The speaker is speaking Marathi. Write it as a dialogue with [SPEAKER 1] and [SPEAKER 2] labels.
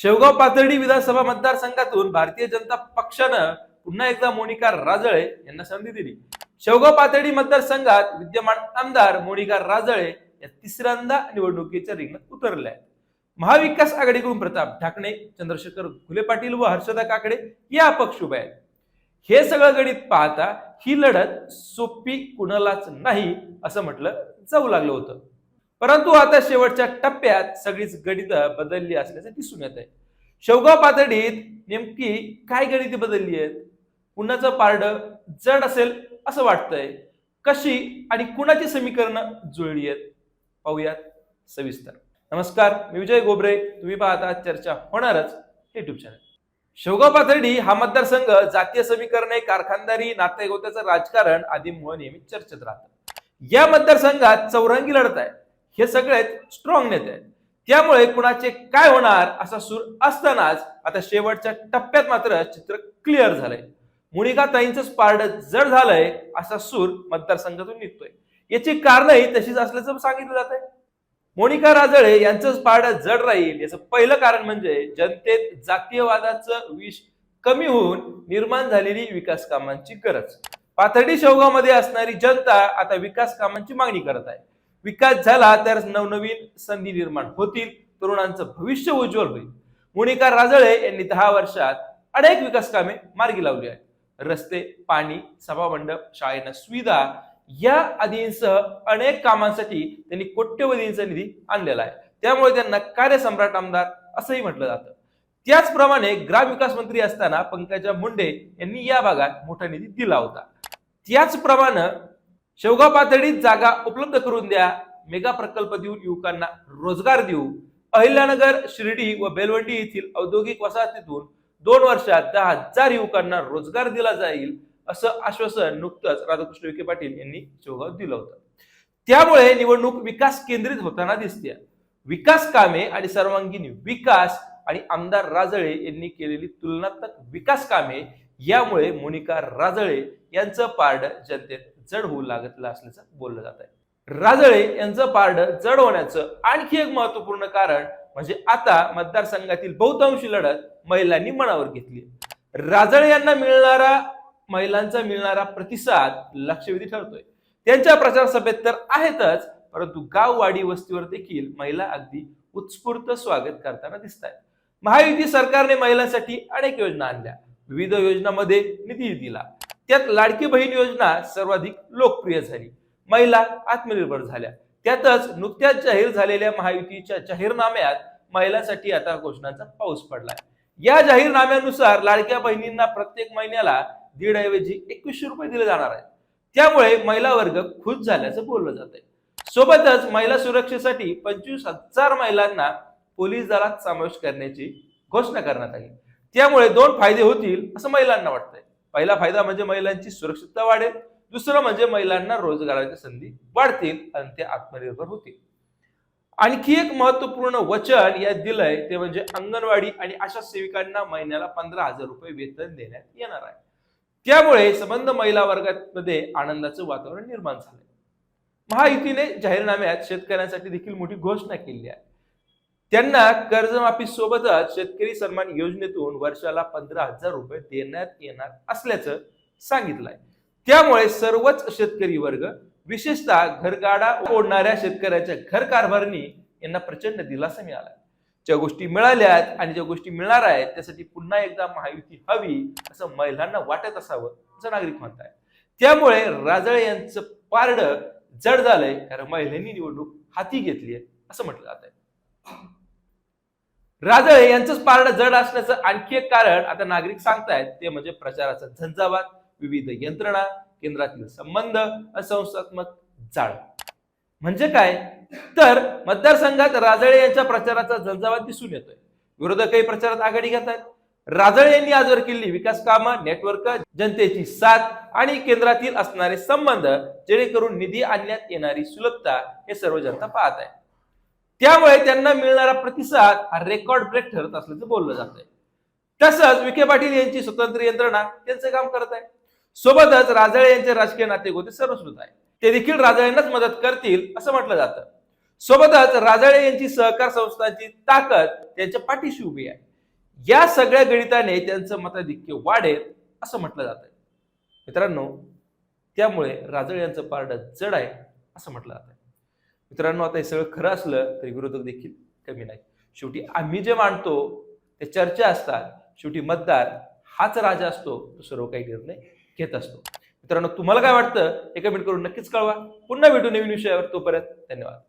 [SPEAKER 1] शेवगाव पाथर्डी विधानसभा मतदारसंघातून भारतीय जनता पक्षानं पुन्हा एकदा मोनिका राजळे यांना संधी दिली. शेवगाव पाथर्डी मतदारसंघात विद्यमान आमदार मोनिका राजळे या तिसऱ्यांदा निवडणुकीच्या रिंगणात उतरल्या आहेत. महाविकास आघाडीकडून प्रताप ठाकणे चंद्रशेखर घुले पाटील व हर्षदा काकडे या अपक्ष उभे आहेत. हे सगळं गणित पाहता ही लढत सोपी कुणालाच नाही असं म्हटलं जाऊ लागलं होतं. परंतु आता शेवटच्या टप्प्यात सगळीच गणित बदलली असल्याचं दिसून येत आहे. शेवगाव पातळीत नेमकी काय गणिती बदलली आहेत? कुणाचं पारड जड असेल असं वाटतंय? कशी आणि कुणाची समीकरणं जुळली आहेत? पाहूयात सविस्तर. नमस्कार मी विजय गोबरे. तुम्ही पाहता चर्चा होणारच युट्यूब चॅनल शेवगाव पाथर्डी हा मतदारसंघ जातीय समीकरणे कारखानदारी नातेगोत्याचं राजकारण आदींमुळे नेहमी चर्चेत राहतं. या मतदारसंघात चौरंगी लढत आहे हे सगळेच स्ट्रॉंग नेते आहेत. त्यामुळे कुणाचे काय होणार असा सूर असतानाच आता शेवटच्या टप्प्यात मात्र चित्र क्लिअर झालंय. मुनिका ताईंच पारड जड झालंय असा सूर मतदारसंघातून निघतोय. याची कारणही तशीच असल्याचं सांगितलं जात आहे मोनिका राजळे यांचंच पारड जड राहील याचं पहिलं कारण म्हणजे जनतेत जातीयवादाचं विष कमी होऊन निर्माण झालेली विकास कामांची गरज. पाथर्डी शेवगावमध्ये असणारी जनता आता विकास कामांची मागणी करत आहे. विकास झाला तर नवनवीन संधी निर्माण होतील तरुणांचं भविष्य उज्ज्वल होईल. मोनिका राजळे यांनी दहा वर्षात अनेक विकास कामे मार्गी लावली आहेत. रस्ते पाणी सभामंडप शाळेनं सुविधा या आदींसह अनेक कामांसाठी त्यांनी कोट्यवधींचा निधी आणलेला आहे. त्यामुळे त्यांना कार्यसम्राट आमदार असंही म्हटलं जातं. त्याचप्रमाणे ग्रामविकास मंत्री असताना पंकजा मुंडे यांनी या भागात मोठा निधी दिला होता. त्याचप्रमाणे शेवगाव पातळीत जागा उपलब्ध करून द्या. मेगा प्रकल्प देऊन युवकांना रोजगार देऊ. अहिल्यानगर शिर्डी व बेलवंडी येथील औद्योगिक वसाहतीतून दोन वर्षात दहा हजार युवकांना रोजगार दिला जाईल असं आश्वासन नुकतंच राधाकृष्ण विखे पाटील यांनी शेवगाव दिलं होतं. त्यामुळे निवडणूक विकास केंद्रित होताना दिसते. विकास कामे आणि सर्वांगीण विकास आणि आमदार राजळे यांनी केलेली तुलनात्मक विकास कामे यामुळे मोनिका राजळे यांचं पारड जनतेत जड होऊ लागलं असल्याचं बोललं जात आहे राजळे यांचं पारड जड होण्याचं आणखी एक महत्त्वपूर्ण कारण म्हणजे आता मतदारसंघातील बहुतांशी लढत महिलांनी मनावर घेतली. राजळे यांना मिळणारा महिलांचा मिळणारा प्रतिसाद लक्षवेधी ठरतोय. त्यांच्या प्रचार सभेत तर आहेतच परंतु गाववाडी वस्तीवर देखील महिला अगदी उत्स्फूर्त स्वागत करताना दिसत आहेत महायुती सरकारने महिलांसाठी अनेक योजना आणल्या. विविध योजनामध्ये निधी दिला. त्यात लाडकी बहीण योजना सर्वाधिक लोकप्रिय झाली. महिला आत्मनिर्भर झाल्या. त्यातच नुकत्याच जाहीर झालेल्या महायुतीच्या जाहीरनाम्यात महिलांसाठी आता घोषणांचा पाऊस पडलाय या जाहीरनाम्यानुसार लाडक्या बहिणींना प्रत्येक महिन्याला दीड ऐवजी एकवीसशे रुपये दिले जाणार आहेत. त्यामुळे महिला वर्ग खुश झाल्याचं बोललं जात आहे सोबतच महिला सुरक्षेसाठी पंचवीस हजार महिलांना पोलीस दलात समावेश करण्याची घोषणा करण्यात आली. त्यामुळे दोन फायदे होतील असं महिलांना वाटतंय. पहिला फायदा म्हणजे महिलांची सुरक्षितता वाढेल दुसरं म्हणजे महिलांना रोजगाराच्या संधी वाढतील आणि ते आत्मनिर्भर होतील. आणखी एक महत्त्वपूर्ण वचन यात दिलंय ते म्हणजे अंगणवाडी आणि आशा सेविकांना महिन्याला पंधरा हजार रुपये वेतन देण्यात येणार आहे. त्यामुळे संबंध महिला वर्गामध्ये आनंदाचं वातावरण निर्माण झालंय. महायुतीने जाहीरनाम्यात शेतकऱ्यांसाठी देखील मोठी घोषणा केली आहे. त्यांना कर्जमाफी सोबतच शेतकरी सन्मान योजनेतून वर्षाला पंधरा हजार रुपये देण्यात येणार असल्याचं सांगितलंय. त्यामुळे सर्वच शेतकरी वर्ग विशेषतः घरगाडा ओढणाऱ्या शेतकऱ्याच्या घर कारभारणी यांना प्रचंड दिलासा मिळाला ज्या गोष्टी मिळाल्यात आणि ज्या गोष्टी मिळणार आहेत त्यासाठी पुन्हा एकदा महायुती हवी असं महिलांना वाटत असावं असं नागरिक म्हणताय त्यामुळे राजळे यांचं पारड जड झालंय कारण महिलांनी निवडणूक हाती घेतली आहे असं म्हटलं जात आहे राजळे यांचंच पारडं जड असण्याचं आणखी एक कारण आता नागरिक सांगतायत ते म्हणजे प्रचाराचा झंझावात विविध यंत्रणा केंद्रातील संबंध आणि संस्थात्मक जाळ. म्हणजे काय? तर मतदारसंघात राजळे यांच्या प्रचाराचा झंझावात दिसून येतोय. विरोधकही प्रचारात आघाडी घेत आहेत राजळे यांनी आजवर केलेली विकास कामं नेटवर्क जनतेची साथ आणि केंद्रातील असणारे संबंध जेणेकरून निधी आणण्यात येणारी सुलभता हे सर्व जनता पाहत आहे त्यामुळे त्यांना मिळणारा प्रतिसाद हा रेकॉर्ड ब्रेक ठरत असल्याचं बोललं जात आहे तसंच विखे पाटील यांची स्वतंत्र यंत्रणा त्यांचं काम करत आहे. सोबतच राजळे यांचे राजकीय नातेगोते सर्वश्रुत आहे. ते देखील राजळेंनाच मदत करतील असं म्हटलं जातं. सोबतच राजळे यांची सहकार संस्थांची ताकद त्यांच्या पाठीशी उभी आहे. या सगळ्या गणिताने त्यांचं मताधिक्य वाढेल असं म्हटलं जात आहे मित्रांनो त्यामुळे राजळे यांचं पारड जड आहे असं म्हटलं जात आहे मित्रांनो आता हे सगळं खरं असलं तरी विरोधक देखील कमी नाही शेवटी आम्ही जे मांडतो ते चर्चा असतात. शेवटी मतदार हाच राजा असतो तो सर्व काही निर्णय घेत असतो. मित्रांनो तुम्हाला काय वाटतं हे कमेंट करून नक्कीच कळवा. पुन्हा भेटू नवीन विषयावर तोपर्यंत. धन्यवाद.